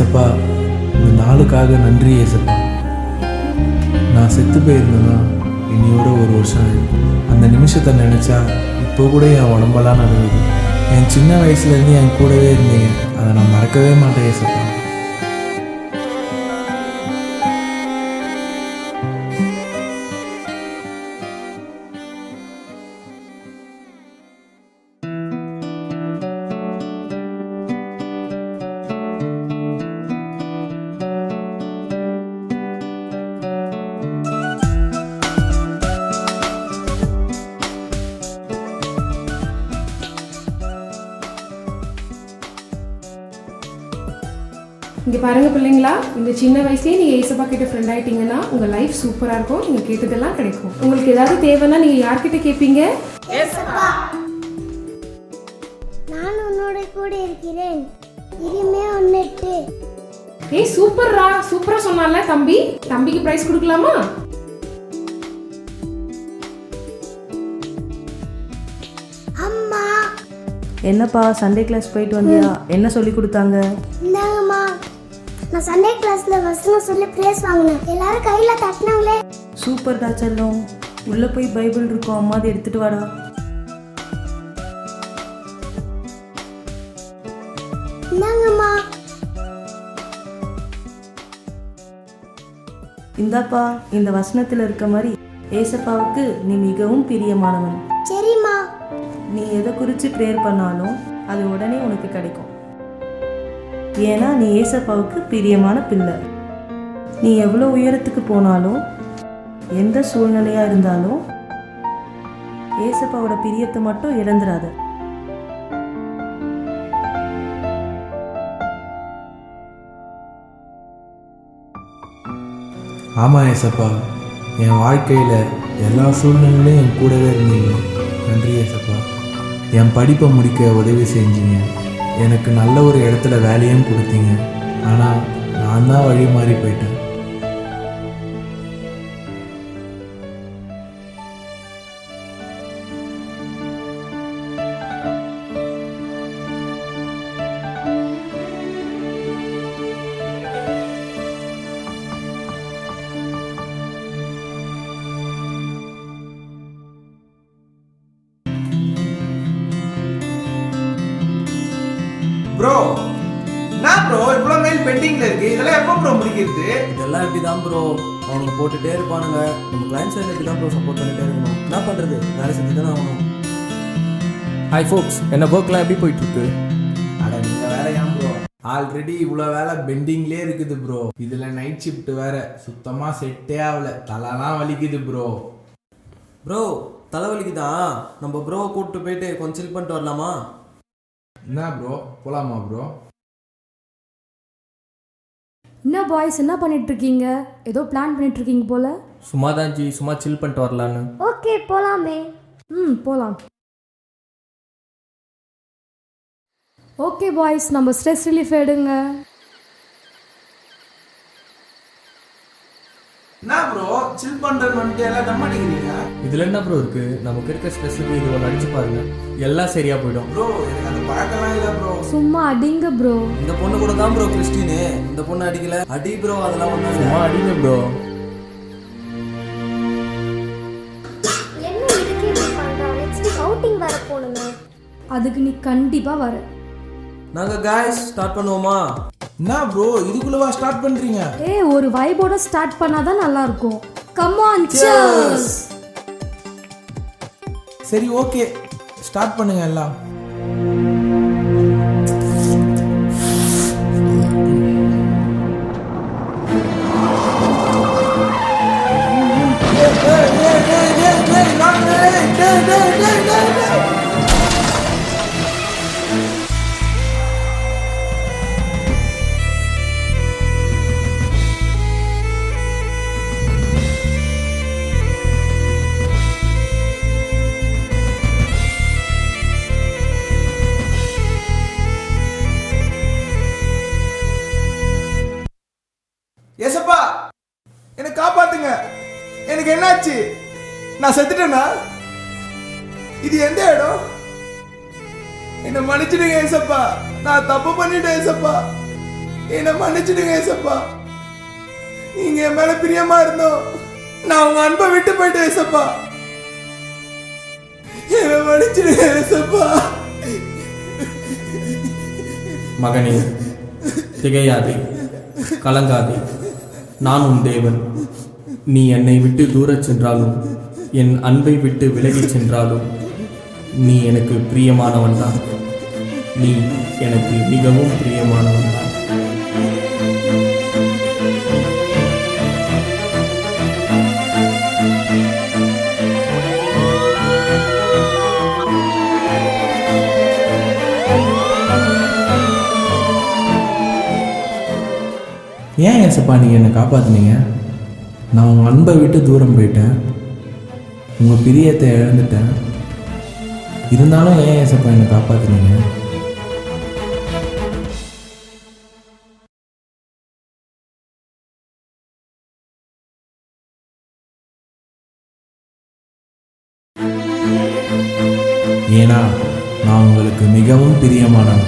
ஏசப்பா இந்த நாளுக்காக நன்றி ஏசப்பா. நான் செத்து போயிருந்தேன்னா இன்னையோட ஒரு வருஷம் ஆயிடும் அந்த நிமிஷத்தை நினச்சா இப்போ கூட என் உடம்பெல்லாம் நடந்தது என் சின்ன வயசுலேருந்து என் கூடவே இருந்தீங்க. அதை நான் மறக்கவே மாட்டேன் ஏசப்பா. இங்க பாருங்க பிள்ளைங்களா இந்த சின்ன வயசுலயே நீங்க ஏசப்பா கிட்ட ஃப்ரெண்ட் ஆயிட்டீங்கன்னா உங்க லைஃப் சூப்பரா இருக்கும். நீங்க கேட்டதெல்லாம் கிடைக்கும். உங்களுக்கு ஏதாவது தேவைன்னா நீங்க யார்கிட்ட கேட்பீங்க நான் உன்னோட கூட இருக்கிறேன். இனிமே ஒன்னிட்டு ஏய் சூப்பர்ரா சூப்பரா சொன்னால தம்பி. தம்பிக்கு பிரைஸ் கொடுக்கலாமா? அம்மா. என்னப்பா சண்டே கிளாஸ் போயிட்டு வந்தியா? என்ன சொல்லி கொடுத்தாங்க? இந்தாங்கம்மா. நான் சண்டே கிளாஸ்ல வசனம் சொல்லி பிரேஸ் வாங்கினேன். எல்லாரும் கையில தட்டினாங்களே. சூப்பர் டா செல்லம். உள்ள போய் பைபிள் இருக்கும் அம்மா அதை எடுத்துட்டு வாடா. இந்தாங்கம்மா. இந்தாப்பா இந்த வசனத்துல இருக்க மாதிரி ஏசப்பாவுக்கு நீ மிகவும் பிரியமானவன். சரிம்மா. நீ எதை குறித்து ப்ரேயர் பண்ணாலும் அது உடனே உனக்கு கிடைக்கும். ஏன்னா நீ ஏசப்பாவுக்கு பிரியமான பிள்ளை. நீ எவ்வளோ உயரத்துக்கு போனாலும் எந்த சூழ்நிலையாக இருந்தாலும் ஏசப்பாவோட பிரியத்தை மட்டும் இழந்துடாத ஆமாம் ஏசப்பா என் வாழ்க்கையில் எல்லா சூழ்நிலையிலும் என் கூடவே இருந்தீங்க. நன்றி ஏசப்பா. என் படிப்பை முடிக்க உதவி செஞ்சீங்க. எனக்கு நல்ல ஒரு இடத்துல வேலையும் கொடுத்தீங்க. ஆனால் நான் தான் வழி மாறி போயிட்டேன். ப்ரோ என்ன ப்ரோ இவ்வளோ மெயில் பெண்டிங்ல இருக்கு. இதெல்லாம் எப்போ ப்ரோ முடிக்கிறது? இதெல்லாம் இப்படி தான் ப்ரோ அவனுக்கு போட்டுட்டே இருப்பானுங்க. நம்ம கிளைண்ட் சைடில் இப்படி தான் ப்ரோ சப்போர்ட் பண்ணிட்டே இருக்கணும். என்ன பண்ணுறது வேலை செஞ்சு தானே ஆகணும். ஹாய் ஃபோக்ஸ் என்ன ஒர்க்லாம் எப்படி போயிட்டு இருக்கு அட நீங்கள் வேற ஏன் ப்ரோ ஆல்ரெடி இவ்வளோ வேலை பெண்டிங்லேயே இருக்குது ப்ரோ இதில் நைட் ஷிஃப்ட் வேற. சுத்தமாக செட்டே ஆகல. தலைலாம் வலிக்குது ப்ரோ ப்ரோ தலைவலிக்கு தான் நம்ம ப்ரோவை கூப்பிட்டு போயிட்டு கொஞ்சம் சில் பண்ணிட்டு வரலாமா? என்ன ப்ரோ போலாமா ப்ரோ என்ன பாய்ஸ் என்ன பண்ணிட்டு இருக்கீங்க ஏதோ பிளான் பண்ணிட்டு இருக்கீங்க போல. சும்மா தான் ஜி சும்மா சில் பண்ணிட்டு வரலான்னு. ஓகே போலாமே. ம் போலாம். ஓகே பாய்ஸ் நம்ம ஸ்ட்ரெஸ் ரிலீஃப் எடுங்க என்ன ப்ரோ சில் பண்றது வந்துட்டு எல்லாம் டம் அடிக்கிறீங்க இதில் என்ன ப்ரோ இருக்கு? நமக்கு இருக்க ஸ்ட்ரெஸ்ஸுக்கு இது ஒன்று அடிச்சு பாருங்க. எல்லாம் சரியா போயிடும். ப்ரோ எனக்கு அந்த பழக்கம்லாம் இல்லை ப்ரோ சும்மா அடிங்க ப்ரோ இந்த பொண்ணு கூட தான் ப்ரோ கிறிஸ்டினு. இந்த பொண்ணு அடிக்கல. அடி ப்ரோ அதெல்லாம் ஒன்றும் சும்மா அடிங்க ப்ரோ என்ன இதுக்கு இப்படி பண்றோம் நெக்ஸ்ட் வீக் அவுட்டிங் வர போகணுங்க அதுக்கு நீ கண்டிப்பா வர. நாங்கள் காய்ஸ் ஸ்டார்ட் பண்ணுவோமா? என்ன ப்ரோ இதுக்குள்ளவா ஸ்டார்ட் பண்ணுறீங்க ஏ ஒரு வைபோட ஸ்டார்ட் பண்ணாதான் நல்லா இருக்கும். Come on cheers. சரி ஓகே ஸ்டார்ட் பண்ணுங்க எல்லாம். என்னாச்சு? நான் செத்துட்டேனா? இது எந்த இடம்? என்ன மன்னிச்சிடுங்க ஏசப்பா. நான் தப்பு பண்ணிட்டேன் ஏசப்பா. என்ன மன்னிச்சிடுங்க ஏசப்பா. நீங்க என் மேல பிரியமா இருந்தோம். நான் உங்க அன்பை விட்டு போயிட்டேன் ஏசப்பா. என்ன மன்னிச்சிடுங்க ஏசப்பா. மகனே திகையாதே கலங்காதே. நான் உன் தேவன். நீ என்னை விட்டு தூரச் சென்றாலும் என் அன்பை விட்டு விலகிச் சென்றாலும் நீ எனக்கு பிரியமானவன்தான் நீ எனக்கு மிகவும் பிரியமானவன்தான் ஏன் ஏசப்பா நீங்கள் என்னை காப்பாற்றினீங்க நான் உங்கள் அன்பை விட்டு தூரம் போயிட்டேன். உங்கள் பிரியத்தை இழந்துட்டேன். இருந்தாலும் ஏன் ஏசப்பா என்னை காப்பாத்துனீங்க? ஏன்னா நான் உங்களுக்கு மிகவும் பிரியமானவன்.